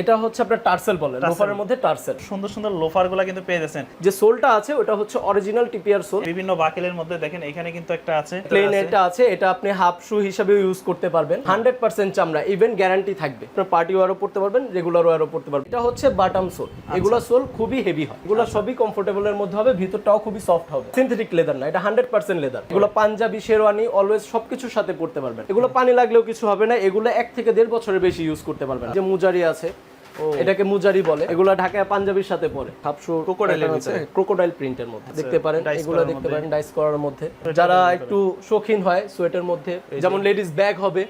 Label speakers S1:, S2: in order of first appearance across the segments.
S1: এটা হচ্ছে আপনার টার্সেল বলে লোফারের মধ্যে টার্সেল।
S2: সুন্দর সুন্দর লোফারগুলা কিন্তু পেয়ে যাচ্ছেন।
S1: যে সোলটা আছে ওটা হচ্ছে অরিজিনাল টিপিআর সোল।
S2: বিভিন্ন বাকেলের মধ্যে দেখেন এখানে কিন্তু একটা আছে।
S1: প্লেন এটা আছে এটা আপনি হাফ শু হিসাবে ইউজ করতে পারবেন। হান্ড্রেড পার্সেন্ট চামড়া ইভেন গ্যারান্টি থাকবে। আপনার পার্টি ওয়ারও পড়তে পারবেন রেগুলার ওয়ারও পড়তে পারবেন। এটা হচ্ছে বাটাম সোল এগুলো সোল খুবই হেভি হয়। এগুলো সবই কমফোর্টেবলের মধ্যে হবে ভিতরটাও খুবই সফট হবে। সিনথেটিক লেদার না এটা হান্ড্রেড পার্সেন্ট লেদার এগুলো পাঞ্জাবি শেরওয়ানি অলওয়েজ সবকিছুর সাথে পড়তে পারবেন। এগুলো পানি লাগলেও কিছু হবে না এগুলো এক থেকে দেড় বছরের বেশি ইউজ করতে পারবেন। যে মুজারি আছে এটাকে মুজারি বলে। এগুলা ঢাকায় পাঞ্জাবির সাথে পরে। হাফশু
S2: ক্রোকোডাইলের ভিতরে।
S1: ক্রোকোডাইল প্রিন্টের মধ্যে। দেখতে পারেন এগুলা দেখতে পারেন ডাইস করার মধ্যে। যারা একটু শৌখিন হয় সোয়েটের মধ্যে যেমন লেডিস ব্যাগ হবে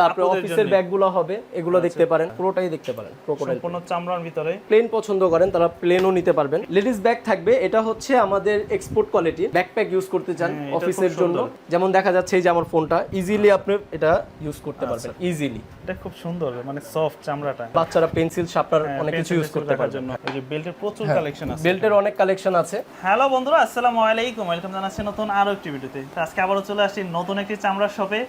S1: তারপরে
S2: আপুদের
S1: অফিসের
S2: আচ্ছা।
S1: ব্যাগগুলো হবে এগুলো দেখতে পারেন পুরোটাই দেখতে পারেন ক্রোকোডাইল
S2: সম্পূর্ণ চামড়ার ভিতরে।
S1: প্লেন পছন্দ করেন তারা প্লেনও নিতে পারবেন। লেডিস ব্যাগ থাকবে এটা হচ্ছে আমাদের এক্সপোর্ট কোয়ালিটি ব্যাকপ্যাক ইউজ করতে চান
S2: হ্যাঁ,
S1: অফিসের জন্য। যেমন দেখা যাচ্ছে এই যে আমার ফোনটা ইজিলি আপনি এটা ইউজ করতে
S2: আচ্ছা।
S1: পারবেন ইজিলি
S2: এটা খুব সুন্দর মানে সফট চামড়াটা।
S1: বাচ্চারা পেন্সিল শার্পনার
S2: হ্যাঁ,
S1: অনেক কিছু ইউজ করতে পারবেন
S2: জন্য। এই যে বেল্টের প্রচুর
S1: হ্যাঁ।
S2: কালেকশন আছে।
S1: বেল্টের অনেক কালেকশন আছে।
S2: হ্যালো বন্ধুরা আসসালামু আলাইকুম। ওয়েলকাম জানাচ্ছি নতুন আরও একটি ভিডিওতে আজকে আবারও চলে আসছি নতুন একটি চামড়ার শপে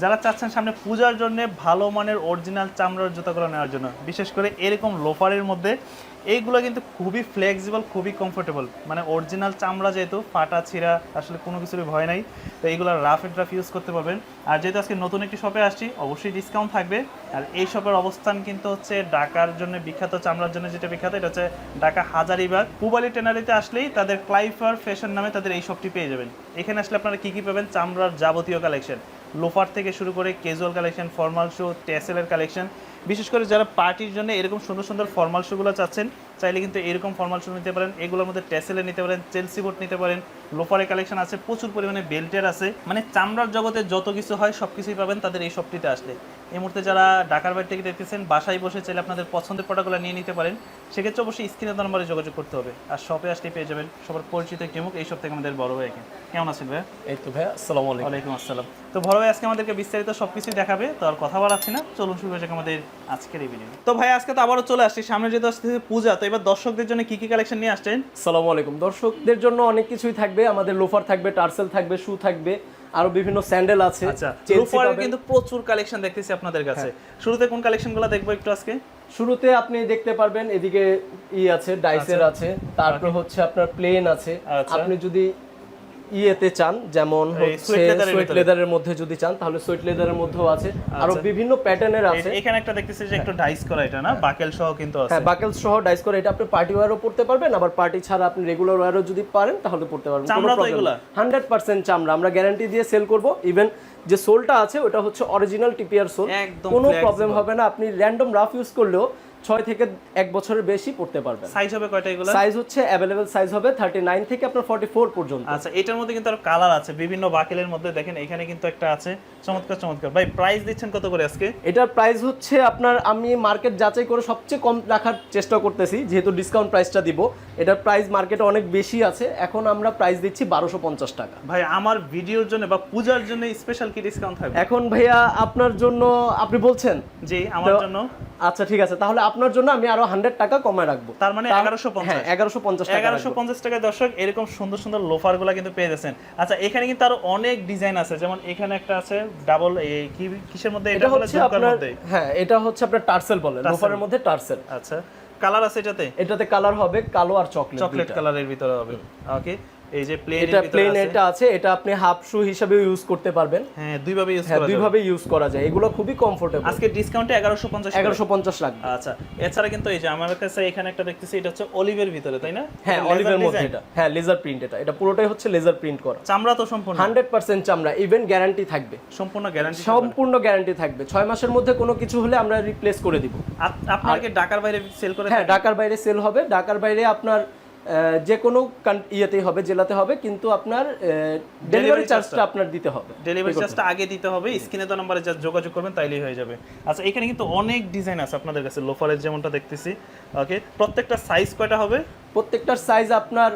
S2: যারা চাচ্ছেন সামনে পূজার জন্য ভালো মানের অরিজিনাল চামড়ার জুতাগুলো নেওয়ার জন্য, বিশেষ করে এরকম লোফারের মধ্যে, এইগুলো কিন্তু খুবই ফ্লেক্সিবল খুবই কমফোর্টেবল মানে অরিজিনাল চামড়া যেহেতু, ফাটা, ছিঁড়া, আসলে কোনো কিছুরই ভয় নাই। তো এইগুলো রাফ এন্ড রাফ ইউজ করতে পারবেন। আর যেহেতু আজকে নতুন একটি শপে আসছি, অবশ্যই ডিসকাউন্ট থাকবে। আর এই শপের অবস্থান কিন্তু হচ্ছে ঢাকার জন্য বিখ্যাত, চামড়ার জন্য যেটা বিখ্যাত, এটা হচ্ছে ঢাকা হাজারিবাগ। পুবালি টেনারিতে আসলেই তাদের ক্লাইফার ফ্যাশন নামে তাদের এই শপটি পেয়ে যাবেন। এখানে আসলে আপনারা কী কী পাবেন? চামড়ার যাবতীয় কালেকশন লোফার থেকে শুরু করে ক্যাজুয়াল কালেকশন ফর্মাল শু টেসেলের কালেকশন বিশেষ করে যারা পার্টির জন্য এরকম সুন্দর সুন্দর ফর্মাল শুগুলো চাচ্ছেন, চাইলে কিন্তু এরকম ফর্মাল শু নিতে পারেন। এগুলোর মধ্যে টেসেলে নিতে পারেন চেলসি বোর্ড নিতে পারেন লোফারের কালেকশন আছে, প্রচুর পরিমাণে বেল্টের আছে। মানে চামড়ার জগতে যত কিছু হয় সব কিছুই পাবেন তাদের এই শপটিতে আসলে। এই মুহূর্তে যারা ঢাকার বাইরে থেকে দেখতেছেন বাসায় বসে চাইলে আপনাদের পছন্দের প্রোডাক্টগুলো নিয়ে নিতে পারেন। সেক্ষেত্রে অবশ্যই স্ক্রিনে নাম্বারে যোগাযোগ করতে হবে। আর শপে আসলে পেয়ে যাবেন সবার পরিচিত একটি মুখ। এই সব থেকে আমাদের বড় ভাই এখানে কেমন আছেন ভাই
S1: এই তো ভাই আসসালামু আলাইকুম।
S2: ওয়ালাইকুম আসসালাম। তো বড় ভাই আজকে আমাদেরকে বিস্তারিত সব সবকিছুই দেখাবে তো আর কথা বলাচ্ছি না। চলুন শুরু হয়ে যাক আমাদের আজকের এই ভিডিও তো ভাই আজকে তো আবারও চলে আসছি। সামনে যেহেতু আসতেছে পূজা তো এবার দর্শকদের জন্য কি কি কালেকশন নিয়ে আসছেন?
S1: সালামু আলাইকুম। দর্শকদের জন্য অনেক কিছুই থাকবে। আমাদের লোফার থাকবে টার্সেল থাকবে শু থাকবে। আরও বিভিন্ন স্যান্ডেল আছে।
S2: আচ্ছা কিন্তু প্রচুর কালেকশন দেখতেছি আপনাদের কাছে।
S1: হ্যাঁ।
S2: শুরুতে কোন কালেকশনগুলো দেখব একটু আজকে?
S1: শুরুতে আপনি দেখতে পারবেন এদিকে ই আছে ডাইসের আছে তারপর হচ্ছে আপনার প্লেন আছে।
S2: আচ্ছা।
S1: আপনি যদি ইয়েতে চান যেমন হচ্ছে সুইট লেদারের মধ্যে যদি চান তাহলে সুইট লেদারের মধ্যেও আছে। আরও
S2: আচ্ছা।
S1: বিভিন্ন প্যাটার্নের আছে।
S2: এখানে একটা দেখতেছি যে একটু ডাইস করা এটা না? বাকেল সহ কিন্তু আছে।
S1: হ্যাঁ বাকেল সহ ডাইস করে এটা আপনি পার্টি ওয়্যারও পড়তে পারবেন আবার পার্টি ছাড়া আপনি রেগুলার ওয়্যারও যদি পারেন তাহলে পড়তে পারবেন।
S2: চামড়া তো এগুলা?
S1: হান্ড্রেড পার্সেন্ট চামড়া। আমরা গ্যারান্টি দিয়ে সেল করব। ইভেন যে সোলটা আছে ওটা হচ্ছে অরিজিনাল টিপিআর সোল কোনো প্রবলেম হবে না। আপনি র্যান্ডম রাফ ইউজ করলেও ছয় থেকে এক বছরের বেশি পড়তে পারবেন।
S2: সাইজ হবে কয়টা এগুলো?
S1: সাইজ হচ্ছে অ্যাভেলেবেল সাইজ হবে থার্টি নাইন থেকে আপনার ফর্টি ফোর পর্যন্ত।
S2: আচ্ছা এটার মধ্যে কিন্তু আর কালার আছে বিভিন্ন বাকেলের মধ্যে দেখেন এখানে কিন্তু একটা আছে। চমৎকার চমৎকার। ভাই প্রাইস দিচ্ছেন কত করে আজকে?
S1: এটার প্রাইস হচ্ছে আপনার আমি মার্কেট যাচাই করে সবচেয়ে কম রাখার চেষ্টা করতেছি যেহেতু ডিসকাউন্ট প্রাইসটা দিব। এটার প্রাইস মার্কেটে অনেক বেশি আছে এখন আমরা প্রাইস দিচ্ছি বারোশো পঞ্চাশ টাকা।
S2: ভাই আমার ভিডিওর জন্য বা পূজার জন্য স্পেশাল কি ডিসকাউন্ট থাকবে?
S1: এখন ভাইয়া আপনার জন্য আপনি বলছেন?
S2: জি আমার জন্য।
S1: আচ্ছা ঠিক আছে। তাহলে আপনার জন্য আমি আরও হান্ড্রেড টাকা কমায় রাখব।
S2: তার মানে এগারোশো
S1: হ্যাঁ
S2: পঞ্চাশ
S1: এগারোশো পঞ্চাশ
S2: এগারোশো পঞ্চাশ টাকা দর্শক এরকম সুন্দর সুন্দর লোফারগুলা কিন্তু পেয়ে যাচ্ছেন। আচ্ছা এখানে কিন্তু আরও অনেক ডিজাইন আছে। যেমন এখানে একটা আছে ডাবল কি কিসের মধ্যে এটা
S1: হচ্ছে আপনার হ্যাঁ এটা হচ্ছে আপনার টার্সেল বলে। লোফারের মধ্যে টার্সেল।
S2: আচ্ছা কালার আছে এটাতে?
S1: এটাতে কালার হবে কালো আর চকলেট
S2: চকলেট কালারের ভিতরে হবে। ওকে এই যে প্লেন
S1: এটা প্লেন এটা আছে এটা আপনি হাফ শু হিসাবে ইউজ করতে পারবেন।
S2: হ্যাঁ দুইভাবে ইউজ
S1: হ্যাঁ
S2: করা যাবে।
S1: দুইভাবে ইউজ করা যায়। এগুলো খুবই কমফোর্টেবল
S2: আজকে ডিসকাউন্টে এগারোশো পঞ্চাশ
S1: এগারোশো পঞ্চাশ লাগবে।
S2: আচ্ছা এছাড়া কিন্তু এই যে আমার কাছে এখানে একটা দেখতেছি এটা হচ্ছে অলিভের ভিতরে তাই না?
S1: হ্যাঁ অলিভের মধ্যে এটা। হ্যাঁ লেজার প্রিন্ট এটা। এটা পুরোটাই হচ্ছে লেজার প্রিন্ট করা।
S2: চামড়া তো সম্পূর্ণ।
S1: হান্ড্রেড পার্সেন্ট চামড়া ইভেন গ্যারান্টি থাকবে।
S2: সম্পূর্ণ গ্যারান্টি
S1: সম্পূর্ণ গ্যারান্টি থাকবে। ছয় মাসের মধ্যে কোনো কিছু হলে আমরা রিপ্লেস করে দিব।
S2: আপনার কি ঢাকার বাইরে সেল করে
S1: হ্যাঁ ঢাকার বাইরে সেল হবে। ঢাকার বাইরে আপনার যে কোনো ইয়েতেই হবে জেলাতে হবে কিন্তু আপনার ডেলিভারি চার্জটা আপনার দিতে হবে।
S2: ডেলিভারি চার্জটা আগে দিতে হবে স্ক্রিনে তো নাম্বারে যা যোগাযোগ করবেন তাইলেই হয়ে যাবে। আচ্ছা এখানে কিন্তু অনেক ডিজাইন আছে আপনাদের কাছে লোফারের যেমনটা দেখতেছি। ওকে প্রত্যেকটা সাইজ কয়টা হবে?
S1: প্রত্যেকটার সাইজ আপনার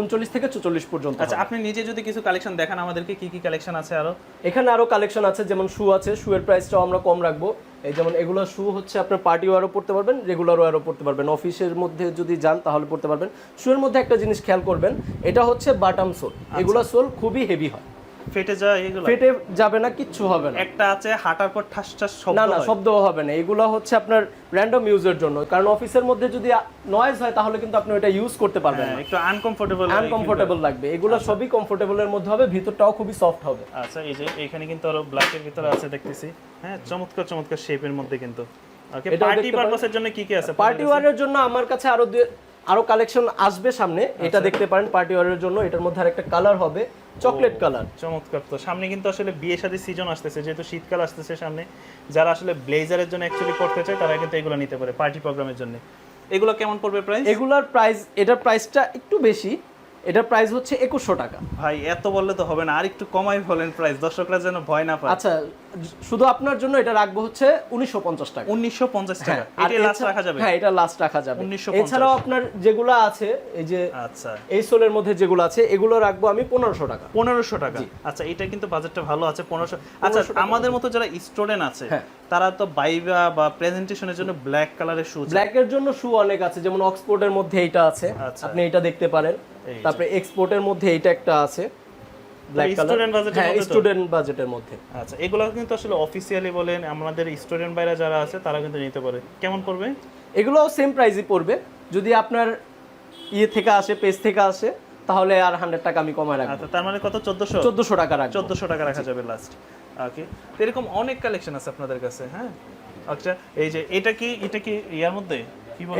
S1: উনচল্লিশ থেকে চুচল্লিশ পর্যন্ত
S2: আচ্ছা আপনি নিজে যদি কিছু কালেকশন দেখান আমাদেরকে কি কি কালেকশন আছে আরও?
S1: এখানে আরও কালেকশন আছে যেমন শু আছে শুয়ের প্রাইসটাও আমরা কম রাখব। এই যেমন এগুলো শু হচ্ছে আপনার পার্টি ওয়ারও পড়তে পারবেন রেগুলার ওয়ারও পড়তে পারবেন। অফিসের মধ্যে যদি যান তাহলে পড়তে পারবেন। শুয়ের মধ্যে একটা জিনিস খেয়াল করবেন এটা হচ্ছে বাটাম সোল এগুলো সোল খুবই হেভি হয়।
S2: ফেটে যায় এগুলো?
S1: ফেটে যাবে না কিচ্ছু হবে না।
S2: একটা আছে হাঁটার পর ঠাস ঠাস শব্দ
S1: না না। শব্দও হবে না। এগুলো হচ্ছে আপনার র্যান্ডম ইউজের জন্য। কারণ অফিসের মধ্যে যদি নয়েজ হয় তাহলে কিন্তু আপনি ওটা ইউজ করতে পারবেন
S2: হ্যাঁ,
S1: না।
S2: একটু আনকমফোর্টেবল
S1: আনকমফোর্টেবল লাগবে। এগুলো সবই কমফোর্টেবলের মধ্যে হবে ভিতরটাও খুবই সফট হবে।
S2: আচ্ছা এই যে এখানে কিন্তু আরও ব্ল্যাকের ভিতরে আছে দেখতেছি। হ্যাঁ চমৎকার চমৎকার শেপের মধ্যে কিন্তু। ওকে পার্টি পারপাসের জন্য কি কি আছে?
S1: পার্টি ওয়ারের জন্য আমার কাছে আরও আরও কালেকশন আসবে সামনে। এটা
S2: আচ্ছা।
S1: দেখতে পারেন পার্টি ওয়ারের জন্য। এটার মধ্যে আরেকটা কালার হবে। Chocolate colour.
S2: চমৎকার। তো সামনে কিন্তু আসলে বিয়ে শাদী সিজন আসতেছে যেহেতু শীতকাল আসতেছে সামনে। যারা আসলে ব্লেজারের জন্য অ্যাকচুয়ালি করতে চায় তারা কিন্তু এগুলো নিতে পারে পার্টি প্রোগ্রামের জন্য। এগুলো কেমন পড়বে প্রাইস
S1: এগুলার প্রাইস এটার প্রাইসটা একটু বেশি এটার প্রাইস হচ্ছে একুশশো টাকা।
S2: ভাই এত বললে তো হবে না। আর একটু কমাই বলেন প্রাইস দর্শকরা যেন ভয় না পায়।
S1: আচ্ছা শুধু আপনার জন্য এটা রাখব হচ্ছে উনিশশো পঞ্চাশ টাকা।
S2: উনিশশো পঞ্চাশ টাকা। এটা লাস্ট রাখা যাবে?
S1: হ্যাঁ এটা লাস্ট রাখা যাবে।
S2: 1950
S1: এছাড়াও আপনার যেগুলো আছে এই যে
S2: আচ্ছা।
S1: এই সোলের মধ্যে যেগুলো আছে এগুলো রাখব আমি পনেরোশো টাকা।
S2: পনেরোশো টাকা। আচ্ছা এটা কিন্তু বাজেটটা ভালো আছে পনেরোশো আচ্ছা আমাদের মতো যারা স্টুডেন্ট আছে
S1: হ্যাঁ।
S2: তারা তো বাইবা বা প্রেজেন্টেশনের জন্য ব্ল্যাক কালারের শু
S1: ব্ল্যাকের জন্য শু অনেক আছে যেমন অক্সফোর্ডের মধ্যে এইটা আছে।
S2: আচ্ছা।
S1: আপনি এটা দেখতে পারেন। তারপরে এক্সপোর্টের মধ্যে এইটা একটা আছে
S2: এর
S1: হ্যাঁ
S2: মধ্যে তো?
S1: স্টুডেন্ট বাজেটের মধ্যে।
S2: আচ্ছা এগুলো কিন্তু আসলে অফিসিয়ালি বলেন আমাদের স্টুডেন্ট বাইরা যারা আছে তারা কিন্তু নিতে পারে। কেমন পড়বে?
S1: এগুলো সেম প্রাইসই পড়বে। যদি আপনার ইয়ে থেকে আসে পেজ থেকে আসে তাহলে আর হান্ড্রেড টাকা আমি কমায় রাখব।
S2: আচ্ছা তার মানে কত? চোদ্দশো?
S1: চোদ্দশো টাকা রাখব।
S2: চোদ্দশো টাকা রাখা যাবে লাস্ট ওকে এরকম অনেক কালেকশন আছে আপনাদের কাছে হ্যাঁ? আচ্ছা এই যে এটা কি এটা কি ইয়ার মধ্যে?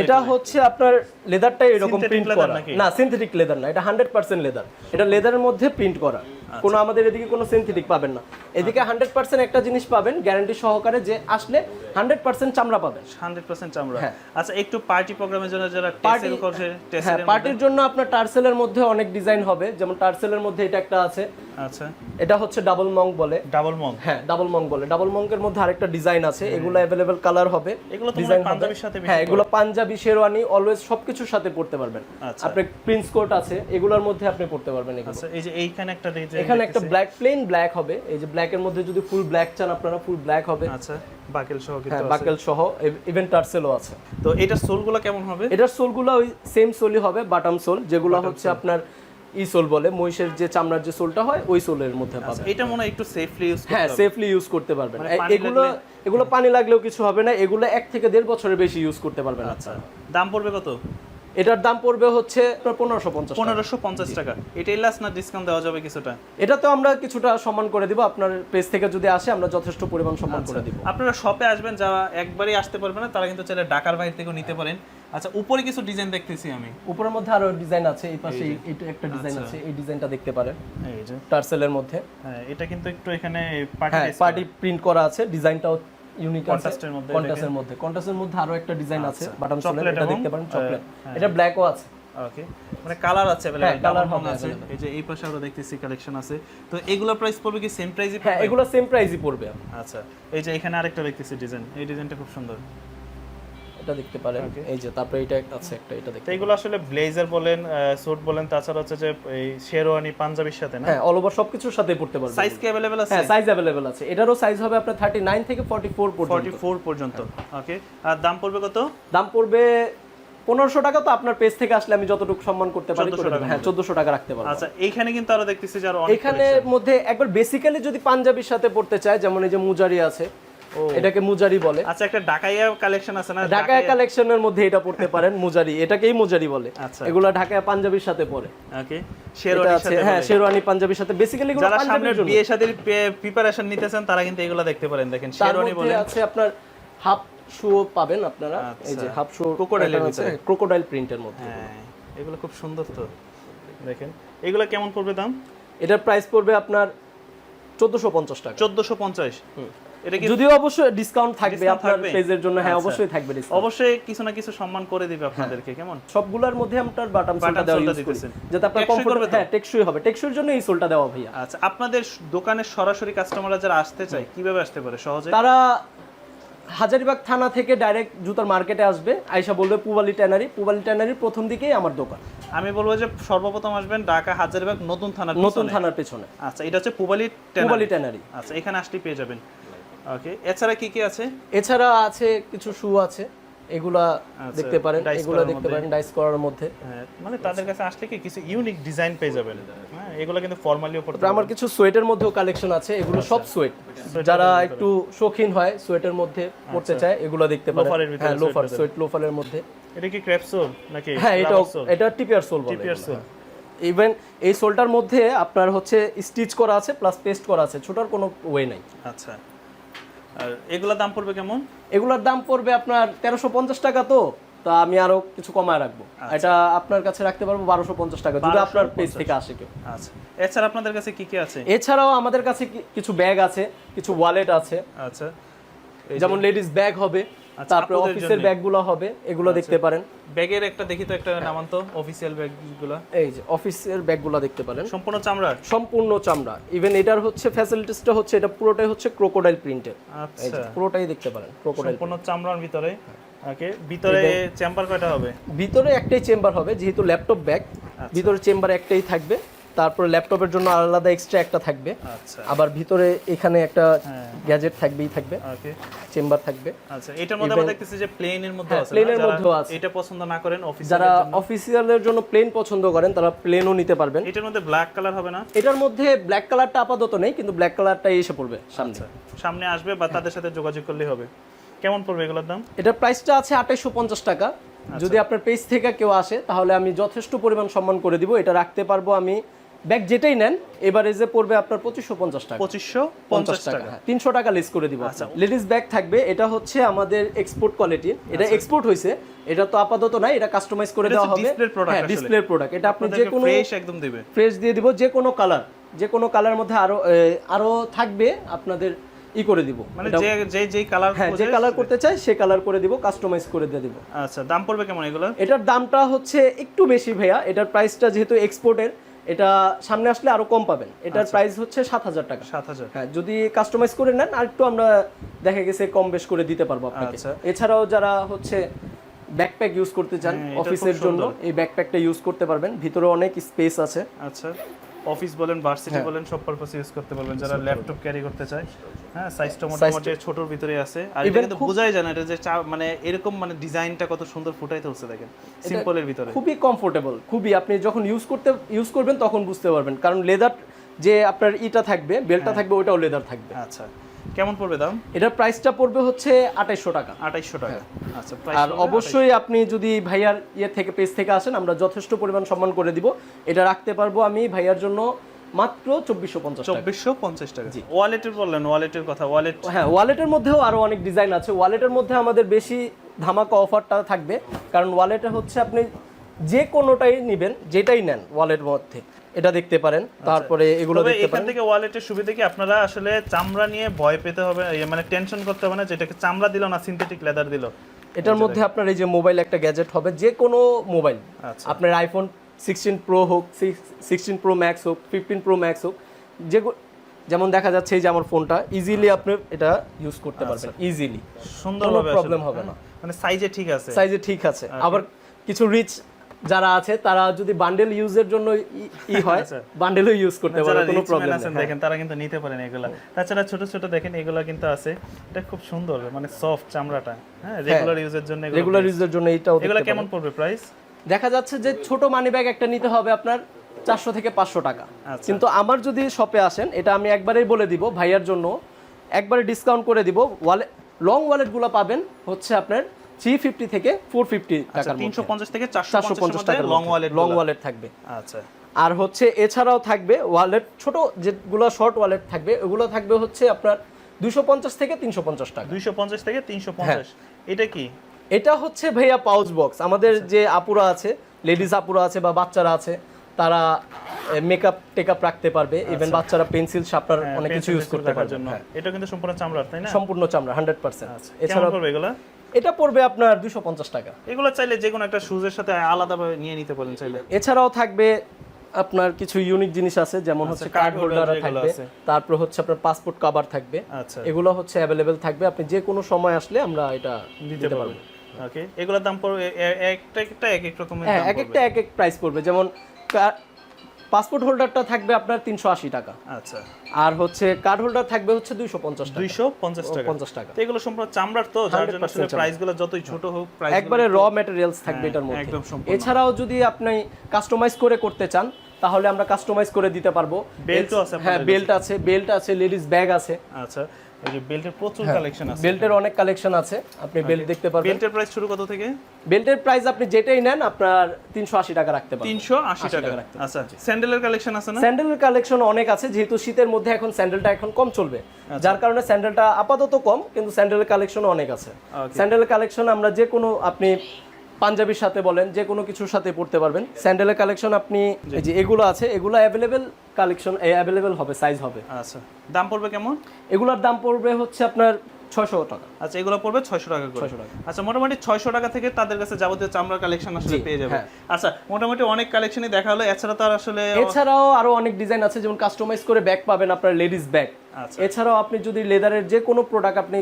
S1: এটা হচ্ছে আপনার লেদারটা এরকম প্রিন্ট করা। না সিনথেটিক লেদার না এটা হান্ড্রেড পার্সেন্ট লেদার এটা লেদারের মধ্যে প্রিন্ট করা। কোনো আমাদের এদিকে কোনো সিনথেটিক পাবেন না। এদিকে হান্ড্রেড পার্সেন্ট একটা জিনিস পাবেন গ্যারান্টি সহকারে যে আসলে হান্ড্রেড পার্সেন্ট চামড়া পাবেন।
S2: হান্ড্রেড পার্সেন্ট চামড়া।
S1: হ্যাঁ।
S2: আচ্ছা একটু পার্টি প্রোগ্রামের জন্য যারা টেসেল করছে
S1: হ্যাঁ পার্টির জন্য আপনার টার্সেলের মধ্যে অনেক ডিজাইন হবে। যেমন টার্সেলের মধ্যে এটা একটা আছে।
S2: আচ্ছা।
S1: এটা হচ্ছে ডাবল মং বলে।
S2: ডাবল মং
S1: হ্যাঁ ডাবল মং বলে। ডাবল মঙ্কের মধ্যে আরেকটা ডিজাইন আছে। এগুলো অ্যাভেলেবেল কালার হবে।
S2: এগুলো তো
S1: ডিজাইন
S2: পাঞ্জাবির সাথে
S1: হ্যাঁ এগুলো পাঞ্জাবি শেরওয়ানি অলওয়েজ সবকিছুর সাথে পড়তে পারবেন।
S2: আচ্ছা।
S1: আপনি প্রিন্স কোট আছে এগুলোর মধ্যে আপনি পড়তে পারবেন এগুলো।
S2: আচ্ছা এই যে এইখানে একটা
S1: এখানে একটা ব্ল্যাক প্লেন ব্ল্যাক হবে। এই যে ব্ল্যাকের মধ্যে যদি ফুল ব্ল্যাক চান আপনারা ফুল ব্ল্যাক হবে।
S2: আচ্ছা বাকেল সহ কিন্তু
S1: হ্যাঁ। বাকেল সহ। ইভেন টার্সেলও আছে।
S2: তো এটার সোলগুলো কেমন হবে?
S1: এটার সোলগুলো ওই সেম সোলই হবে বাটাম সোল। যেগুলো হচ্ছে আপনার ই সোল বলে মহিষের যে চামড়ার যে সোলটা হয় ওই সোলের মধ্যে
S2: আচ্ছা,
S1: পাবেন।
S2: এটা মনে হয় একটু সেফলি ইউজ
S1: হ্যাঁ সেফলি ইউজ করতে পারবেন।
S2: মানে
S1: এগুলো এগুলো পানি লাগলেও কিছু হবে না। এগুলো এক থেকে দেড় বছরের বেশি ইউজ করতে পারবেন
S2: আচ্ছা দাম পড়বে কত?
S1: এটার দাম পড়বে হচ্ছে পনেরোশো পঞ্চাশ
S2: পনেরোশো পঞ্চাশ টাকা। এটাই লাস্ট না ডিসকাউন্ট দেওয়া যাবে কিছুটা?
S1: এটা তো আমরা কিছুটা সম্মান করে দিব। আপনার পেজ থেকে যদি আসে আমরা যথেষ্ট পরিমাণ সম্মান করে দিব।
S2: আপনারা শপে আসবেন যারা একবারই আসতে পারবে না তারা কিন্তু চাইলে ঢাকার বাইরে থেকেও নিতে পারেন। আচ্ছা উপরে কিছু ডিজাইন দেখতেছি আমি।
S1: উপরের মধ্যে আরও ডিজাইন আছে এই পাশে এইটা একটা ডিজাইন
S2: আচ্ছা।
S1: আছে এই ডিজাইনটা দেখতে পারেন।
S2: এই যে।
S1: টার্সেলের মধ্যে।
S2: হ্যাঁ এটা কিন্তু একটু এখানে পার্টি
S1: পার্টি প্রিন্ট করা আছে। ডিজাইনটাও ইউনিক
S2: কন্ট্রাস্টের মধ্যে
S1: মধ্যে। কন্ট্রাস্টের মধ্যে আরও একটা ডিজাইন আচ্ছা। আছে বাটন
S2: চকলেট
S1: এটা দেখতে পারেন চকলেট
S2: হ্যাঁ।
S1: এটা ব্ল্যাকও আছে।
S2: ওকে মানে কালার আছে কালার
S1: হ্যাঁ,
S2: আছে। এই যে এই পাশে আমরা দেখতেছি কালেকশন আছে। তো এগুলো প্রাইস পড়বে কি সেম প্রাইসই
S1: হ্যাঁ এগুলো সেম প্রাইসই পড়বে।
S2: আচ্ছা। এই যে এখানে আরেকটা দেখতেছি ডিজাইন এই ডিজাইনটা খুব সুন্দর।
S1: এটা দেখতে পারেন এই যে তারপরে এটা একটা আছে একটা এটা
S2: তো
S1: দেখতে
S2: এগুলো আসলে ব্লেজার বলেন স্যুট বলেন তাছাড়া হচ্ছে যে এই শেরওয়ানি পাঞ্জাবির সাথে না
S1: হ্যাঁ অল ওভার সবকিছুর সাথে পড়তে পারবেন
S2: সাইজ কি अवेलेबल আছে
S1: হ্যাঁ সাইজ अवेलेबल আছে এটারও সাইজ হবে আপনার 39 থেকে 44 পর্যন্ত
S2: 44 পর্যন্ত ওকে আর দাম পড়বে কত
S1: দাম পড়বে পনেরোশো টাকা তো আপনার পেজ থেকে আসলে আমি যতটুকু সম্মান করতে পারি
S2: 1400
S1: করে দেব।
S2: টাকার
S1: হ্যাঁ চোদ্দশো টাকা রাখতে পারবো
S2: আচ্ছা এইখানে কিন্তু আরো দেখতেছি যে আরো অনেক
S1: এখানে মধ্যে একবার বেসিক্যালি যদি পাঞ্জাবির সাথে পড়তে চায় যেমন এই যে মুজারি আছে এটাকে মুজারি বলে।
S2: আচ্ছা একটা ঢাকাইয়া কালেকশন আছে না?
S1: ঢাকায় কালেকশনের মধ্যে এটা পড়তে পারেন মুজারি। এটাকেই মুজারি বলে।
S2: আচ্ছা।
S1: এগুলো ঢাকায় পাঞ্জাবির সাথে পড়ে।
S2: ওকে শেরওয়ানির সাথে
S1: হ্যাঁ শেরওয়ানি পাঞ্জাবির সাথে। বেসিক্যালি এগুলো
S2: যারা সামনে বিয়ে শাদীর প্রিপারেশন নিতেছেন তারা কিন্তু এগুলো দেখতে পারেন। দেখেন শেরওয়ানি
S1: মধ্যে
S2: বলেন।
S1: আছে আপনার হাফ শু পাবেন আপনারা। এই যে
S2: আচ্ছা।
S1: হাফ শু
S2: Crocodile এর ভিতরে।
S1: ক্রোকোডাইল প্রিন্টের মধ্যে।
S2: হ্যাঁ এগুলো খুব সুন্দর তো। দেখেন এগুলো কেমন পড়বে দাম?
S1: এটার প্রাইস পড়বে আপনার চোদ্দশো পঞ্চাশ টাকা।
S2: চোদ্দশো পঞ্চাশ।
S1: যদিও অবশ্যই ডিসকাউন্ট থাকবে আপনার পেজের জন্য হ্যাঁ
S2: আচ্ছা।
S1: অবশ্যই থাকবে
S2: অবশ্যই কিছু না কিছু সম্মান করে দিবে আপনাদেরকে কেমন?
S1: সবগুলোর মধ্যে আপনার বাটাম সোলটা দেওয়া ইউজ করি যাতে আপনার কমফোর্ট হ্যাঁ টেকসই হবে। টেকসইর জন্য এই সোলটা দেওয়া ভাইয়া।
S2: আচ্ছা আপনাদের দোকানের সরাসরি কাস্টমাররা যারা আসতে চায় কীভাবে আসতে পারে? সহজে?
S1: তারা হাজারিবাগ থানা থেকে ডাইরেক্ট জুতার মার্কেটে আসবে। আয়সা বলবে পুবালি ট্যানারি। পুবালি ট্যানারির প্রথম দিকেই আমার দোকান।
S2: আমি বলব যে সর্বপ্রথম আসবেন ঢাকা হাজারবাগ নতুন থানার
S1: নতুন থানার পেছনে।
S2: আচ্ছা এটা হচ্ছে পুবালি।
S1: পুবালি ট্যানারি।
S2: আচ্ছা এখানে আসলে পেয়ে যাবেন। ওকে এছাড়া কি কি আছে?
S1: এছাড়া আছে কিছু শু আছে এগুলা
S2: আচ্ছা,
S1: দেখতে পারেন এগুলা দেখতে পারেন ডাইস করার মধ্যে।
S2: হ্যাঁ, মানে তাদের কাছে আসলে কি কিছু ইউনিক ডিজাইন পেয়ে যাবেন। হ্যাঁ এগুলো কিন্তু ফর্মালিও পড়তে
S1: আমার কিছু সোয়েটের মধ্যেও কালেকশন আছে এগুলো সব সোয়েট যারা একটু শৌখিন হয় সোয়েটের মধ্যে পড়তে চায় এগুলো দেখতে পারেন। হ্যাঁ লোফার সোয়েট লোফারের মধ্যে।
S2: এটা কি ক্র্যাপসোল নাকি?
S1: হ্যাঁ এটা এটা টিপিয়ার সোল বলে।
S2: টিপিয়ার সোল
S1: ইভেন এই সোলটার মধ্যে আপনার হচ্ছে স্টিচ করা আছে প্লাস পেস্ট করা আছে ছোটার কোনো ওয়ে নাই।
S2: আচ্ছা। আর এগুলোর দাম পড়বে কেমন?
S1: এগুলোর দাম পড়বে আপনার তেরোশো পঞ্চাশ টাকা তো তা আমি আরও কিছু কমায় রাখব।
S2: আচ্ছা।
S1: এটা আপনার কাছে রাখতে পারব বারোশো পঞ্চাশ টাকা যদি আপনার পেজ থেকে আসে কেউ।
S2: আচ্ছা। এছাড়া আপনাদের কাছে কি কি আছে?
S1: এছাড়াও আমাদের কাছে কিছু ব্যাগ আছে কিছু ওয়ালেট আছে।
S2: আচ্ছা।
S1: যেমন লেডিস ব্যাগ হবে তারপরে অফিসের
S2: আচ্ছা।
S1: ব্যাগগুলো হবে এগুলো দেখতে পারেন।
S2: ব্যাগের একটা দেখি তো একটা নামান তো অফিসিয়াল ব্যাগগুলো।
S1: এই যে অফিসের ব্যাগগুলো দেখতে পারেন।
S2: সম্পূর্ণ চামড়া
S1: সম্পূর্ণ চামড়া। ইভেন এটার হচ্ছে ফ্যাসিলিটিসটা হচ্ছে এটা পুরোটাই হচ্ছে ক্রোকোডাইল প্রিন্টের
S2: আচ্ছা।
S1: পুরোটাই দেখতে পারেন ক্রোকোডাইল
S2: সম্পূর্ণ চামড়ার ভিতরে। ওকে ভিতরে চেম্বার কয়টা হবে?
S1: ভিতরে একটাই চেম্বার হবে যেহেতু ল্যাপটপ ব্যাগ
S2: আচ্ছা।
S1: ভিতরে চেম্বার একটাই থাকবে। তারপরে ল্যাপটপের জন্য আলাদা এক্সট্রা একটা থাকবে।
S2: আচ্ছা।
S1: আবার ভিতরে এখানে একটা
S2: হ্যাঁ।
S1: গ্যাজেট থাকবেই থাকবে।
S2: ওকে
S1: চেম্বার থাকবে।
S2: আচ্ছা এটার মধ্যে আমরা দেখতেছি যে প্লেনের মধ্যে
S1: হ্যাঁ,
S2: আছে
S1: এর
S2: না?
S1: আছে।
S2: এটা পছন্দ না করেন অফিস
S1: যারা অফিসিয়ালের জন্য প্লেন পছন্দ করেন তারা প্লেনও নিতে পারবেন।
S2: এটার মধ্যে ব্ল্যাক কালার হবে না?
S1: এটার মধ্যে ব্ল্যাক কালারটা আপাতত নেই কিন্তু ব্ল্যাক কালারটাই এসে পড়বে সামনে।
S2: আচ্ছা সামনে আসবে বা তাদের সাথে যোগাযোগ করলেই হবে। কেমন পড়বে এগুলোর দাম?
S1: এটার প্রাইসটা আছে আঠাইশো পঞ্চাশ টাকা।
S2: আচ্ছা।
S1: যদি আপনার পেজ থেকে কেউ আসে তাহলে আমি যথেষ্ট পরিমাণ সম্মান করে দিব। এটা রাখতে পারব আমি ব্যাগ যেটাই নেন এবারে যে পড়বে আপনার পঁচিশশো পঞ্চাশ টাকা।
S2: পঁচিশশো
S1: পঞ্চাশ টাকা। তিনশো টাকা লেস করে দিব।
S2: আচ্ছা।
S1: লেডিস ব্যাগ থাকবে এটা হচ্ছে আমাদের এক্সপোর্ট কোয়ালিটি এটা এক্সপোর্ট হয়েছে এটা তো আপাতত নাই এটা কাস্টমাইজ করে দেওয়া হবে। হ্যাঁ ডিসপ্লে প্রোডাক্ট এটা আপনি যে কোনো
S2: ফ্রেশ একদম দিবে।
S1: ফ্রেশ দিয়ে দিব যে কোনো কালার যে কোনো কালার মধ্যে আরও আরও থাকবে আপনাদের ই করে দিব।
S2: মানে যে যে যেই কালার
S1: হ্যাঁ যে কালার করতে চাই সে কালার করে দিব কাস্টমাইজ করে দিয়ে দিব।
S2: আচ্ছা দাম পড়বে কেমন এগুলো
S1: এটার দামটা হচ্ছে একটু বেশি ভাইয়া। এটার প্রাইসটা যেহেতু এক্সপোর্টের এটা সামনে আসলে আরও কম পাবেন। এটার প্রাইস হচ্ছে সাত হাজার টাকা।
S2: সাত হাজার।
S1: হ্যাঁ যদি কাস্টমাইজ করে নেন আর একটু আমরা দেখা গেছে কম বেশ করে দিতে পারব আপনাকে।
S2: আচ্ছা।
S1: এছাড়াও যারা হচ্ছে ব্যাকপ্যাক ইউজ করতে চান
S2: হ্যাঁ,
S1: অফিসের জন্য এই ব্যাকপ্যাকটা ইউজ করতে পারবেন। ভিতরে অনেক স্পেস আছে।
S2: আচ্ছা। অফিস বলেন ভার্সিটি
S1: হ্যাঁ।
S2: বলেন সব পারপাসে ইউজ করতে পারবেন যারা ল্যাপটপ ক্যারি করতে চায়। হ্যাঁ সাইজটা মোটামুটি ছোটর ভিতরে আছে। আর এটা কিন্তু বোঝাই যায় না এটা যে মানে এরকম মানে ডিজাইনটা কত সুন্দর ফুটাই তুলছে দেখেন সিম্পলের ভিতরে।
S1: খুবই কমফোর্টেবল খুবই। আপনি যখন ইউজ করতে ইউজ করবেন তখন বুঝতে পারবেন। কারণ লেদার যে আপনার ইটা থাকবে বেলটা
S2: হ্যাঁ।
S1: থাকবে ওটাও লেদার থাকবে।
S2: আচ্ছা। কেমন পড়বে দাম?
S1: এটার প্রাইসটা পড়বে হচ্ছে আঠাইশশো টাকা।
S2: আঠাইশশো টাকা। আচ্ছা প্রাইস
S1: আর অবশ্যই আপনি যদি ভাইয়ার ইয়ে থেকে পেজ থেকে আসেন আমরা যথেষ্ট পরিমাণ সম্মান করে দিব। এটা রাখতে পারব আমি ভাইয়ার জন্য মাত্র চব্বিশশো পঞ্চাশ টাকা।
S2: চব্বিশশো পঞ্চাশ টাকা। জি। ওয়ালেটের বললেন ওয়ালেটের কথা ওয়ালেট
S1: হ্যাঁ ওয়ালেটের মধ্যেও আরও অনেক ডিজাইন আছে। ওয়ালেটের মধ্যে আমাদের বেশি ধামাকা অফারটা থাকবে। কারণ ওয়ালেটে হচ্ছে আপনি যে কোনোটাই নেবেন যেটাই নেন ওয়ালেটের মধ্যে। এটা দেখতে পারেন তারপরে এগুলো দেখতে
S2: এখান
S1: পারেন।
S2: থেকে ওয়ালেটের সুবিধা কি আপনারা আসলে চামড়া নিয়ে ভয় পেতে হবে ইয়ে মানে টেনশন করতে হবে না যেটাকে চামড়া দিল না সিনথেটিক লেদার দিল?
S1: এটার মধ্যে আপনার এই যে মোবাইল একটা গ্যাজেট হবে যে কোনো মোবাইল
S2: আচ্ছা।
S1: আপনার আইফোন সিক্সটিন প্রো হোক সিক্সটিন প্রো ম্যাক্স হোক ফিফটিন প্রো ম্যাক্স হোক যে যেমন দেখা যাচ্ছে এই যে আমার ফোনটা ইজিলি আপনি এটা ইউজ করতে পারবেন ইজিলি
S2: সুন্দরভাবে আসলে,
S1: প্রবলেম হবে? না।
S2: মানে সাইজে ঠিক আছে।
S1: সাইজে ঠিক আছে। আবার কিছু রিচ যারা আছে তারা যদি বান্ডেল ইউজের জন্য ই- হয়
S2: আচ্ছা।
S1: বান্ডেলও ইউজ করতে পারে কোনো প্রবলেম নেই।
S2: দেখেন তারা কিন্তু নিতে পারেন এগুলা। তাছাড়া ছোট ছোট দেখেন এগুলা কিন্তু আছে। এটা খুব সুন্দর মানে সফট চামড়াটা। হ্যাঁ রেগুলার ইউজের জন্য
S1: রেগুলার ইউজের জন্য এটাও
S2: এগুলা কেমন পড়বে প্রাইস
S1: দেখা যাচ্ছে যে ছোট মানি ব্যাগ একটা নিতে হবে আপনার চারশো থেকে পাঁচশো টাকা।
S2: আচ্ছা।
S1: কিন্তু আমার যদি শপে আসেন এটা আমি একবারেই বলে দিব ভাইয়ার জন্য একবারে ডিসকাউন্ট করে দিব ওয়ালেট লং ওয়ালেটগুলো পাবেন হচ্ছে আপনার থ্রি ফিফটি থেকে ফোর ফিফটি
S2: আচ্ছা
S1: টাকার
S2: তিনশো পঞ্চাশ থেকে চারশো
S1: পঞ্চাশ
S2: লং ওয়ালেট
S1: লং ওয়ালেট থাকবে।
S2: আচ্ছা।
S1: আর হচ্ছে এছাড়াও থাকবে ওয়ালেট ছোট যেগুলো শর্ট ওয়ালেট থাকবে ওগুলো থাকবে হচ্ছে আপনার দুশো পঞ্চাশ থেকে তিনশো পঞ্চাশ টাকা।
S2: দুইশো পঞ্চাশ থেকে তিনশো
S1: হ্যাঁ।
S2: পঞ্চাশ এটা কি?
S1: এটা হচ্ছে ভাইয়া পাউচ বক্স আমাদের
S2: আচ্ছা।
S1: যে আপুরা আছে লেডিস আপুরা আছে বা বাচ্চারা আছে তারা মেকআপ টেকআপ রাখতে পারবে। ইভেন বাচ্চারা পেন্সিল শার্পনার
S2: হ্যাঁ,
S1: অনেক কিছু ইউজ করতে পারবে।
S2: জন্য
S1: হ্যাঁ।
S2: এটা কিন্তু সম্পূর্ণ চামড়ার তাই না?
S1: সম্পূর্ণ চামড়া হান্ড্রেড পার্সেন্ট
S2: আচ্ছা।
S1: এছাড়া
S2: কেমন পড়বে এগুলা?
S1: এটা পড়বে আপনার দুশো পঞ্চাশ টাকা।
S2: এগুলো চাইলে যে কোনো একটা শুজের সাথে আলাদাভাবে নিয়ে নিতে পারেন চাইলে।
S1: এছাড়াও থাকবে আপনার কিছু ইউনিক জিনিস আছে যেমন হচ্ছে কার্ড হোল্ডার থাকবে। তারপর হচ্ছে আপনার পাসপোর্ট কভার থাকবে।
S2: আচ্ছা।
S1: এগুলো হচ্ছে অ্যাভেলেবেল থাকবে। আপনি যে কোনো সময় আসলে আমরা এটা
S2: দিতে পারবেন ওকে এগুলোর দাম পড়বে একটা একটা এক এক রকমের
S1: হ্যাঁ এক একটা এক এক প্রাইস পড়বে। যেমন পাসপোর্ট হোল্ডারটা থাকবে আপনার তিনশো আশি টাকা।
S2: আচ্ছা।
S1: আর হচ্ছে কার্ড হোল্ডার থাকবে হচ্ছে দুইশো পঞ্চাশ
S2: দুইশো পঞ্চাশ টাকা।
S1: পঞ্চাশ টাকা।
S2: এগুলো সম্পূর্ণ চামড়ার তো যার জন্য আসলে
S1: 100%
S2: প্রাইসগুলো যতই ছোট হোক
S1: একবারে র ম্যাটেরিয়ালস থাকবে এটার মধ্যে।
S2: একদম
S1: এছাড়াও যদি আপনি কাস্টমাইজ করে করতে চান তাহলে আমরা কাস্টমাইজ করে দিতে পারব।
S2: বেল্টও আছে
S1: হ্যাঁ বেল্ট আছে বেল্ট আছে লেডিস ব্যাগ আছে।
S2: আচ্ছা। এই যে বেল্টের প্রচুর কালেকশন আছে।
S1: বেল্টের অনেক কালেকশন আছে। আপনি বেল্ট দেখতে পারবেন।
S2: বেল্টের প্রাইস শুরু কত থেকে?
S1: বেল্টের প্রাইস আপনি যেটাই নেন আপনার তিনশো আশি টাকা রাখতে পারবেন।
S2: তিনশো আশি টাকা।
S1: টাকা
S2: আচ্ছা স্যান্ডেলের কালেকশন আছে না?
S1: স্যান্ডেলের কালেকশন অনেক আছে যেহেতু শীতের মধ্যে এখন স্যান্ডেলটা এখন কম চলবে।
S2: আচ্ছা।
S1: যার কারণে স্যান্ডেলটা আপাতত কম কিন্তু স্যান্ডেলের কালেকশন অনেক আছে. স্যান্ডেলের কালেকশন আমরা যে কোনো আপনি পাঞ্জাবির সাথে বলেন যে কোনো কিছুর সাথে পড়তে পারবেন। স্যান্ডেলের কালেকশন আপনি এই যে এগুলো আছে এগুলো অ্যাভেলেবেল কালেকশন অ্যাভেলেবেল হবে সাইজ হবে।
S2: আচ্ছা। দাম পড়বে কেমন?
S1: এগুলোর দাম পড়বে হচ্ছে আপনার ছয়শো টাকা।
S2: আচ্ছা এগুলো পড়বে ছয়শো টাকা করে।
S1: টাকা।
S2: আচ্ছা মোটামুটি ছয়শো টাকা থেকে তাদের কাছে যাবতীয় চামড়ার কালেকশন আসলে পেয়ে যাবে।
S1: হ্যাঁ।
S2: আচ্ছা মোটামুটি অনেক কালেকশনই দেখা হলো এছাড়া তো আসলে
S1: এছাড়াও আরও অনেক ডিজাইন আছে যেমন কাস্টমাইজ করে ব্যাগ পাবেন আপনার লেডিস ব্যাগ
S2: আচ্ছা।
S1: এছাড়াও আপনি যদি লেদারের যে কোনো প্রোডাক্ট আপনি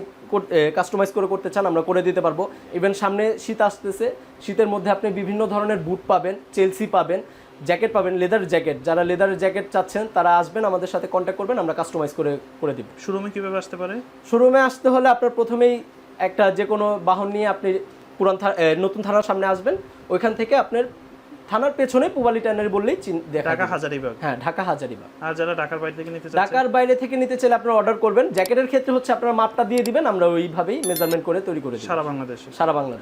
S1: কাস্টমাইজ করে করতে চান আমরা করে দিতে পারব। ইভেন সামনে শীত আসতেছে শীতের মধ্যে আপনি বিভিন্ন ধরনের বুট পাবেন চেলসি পাবেন জ্যাকেট পাবেন লেদার জ্যাকেট যারা লেদার জ্যাকেট চাচ্ছেন তারা আসবেন আমাদের সাথে কন্ট্যাক্ট করবেন আমরা কাস্টমাইজ করে করে দিব।
S2: শোরুমে কীভাবে আসতে পারে?
S1: শোরুমে আসতে হলে আপনার প্রথমেই একটা যে কোনো বাহন নিয়ে আপনি পুরান নতুন থানার সামনে আসবেন। ওইখান থেকে আপনার থানার পেছনে পুবালি টানের বললেই দিবে।
S2: হাজারিবাগ।
S1: হ্যাঁ ঢাকা হাজারিবাগ।
S2: আর যারা ঢাকার বাইরে থেকে নিতে
S1: ঢাকার বাইরে থেকে নিতে চাইলে আপনারা অর্ডার করবেন। জ্যাকেটের ক্ষেত্রে হচ্ছে আপনার মাপটা দিয়ে দিবেন আমরা ওইভাবেই মেজারমেন্ট করে তৈরি করে
S2: সারা বাংলাদেশে।
S1: সারা বাংলাদেশ।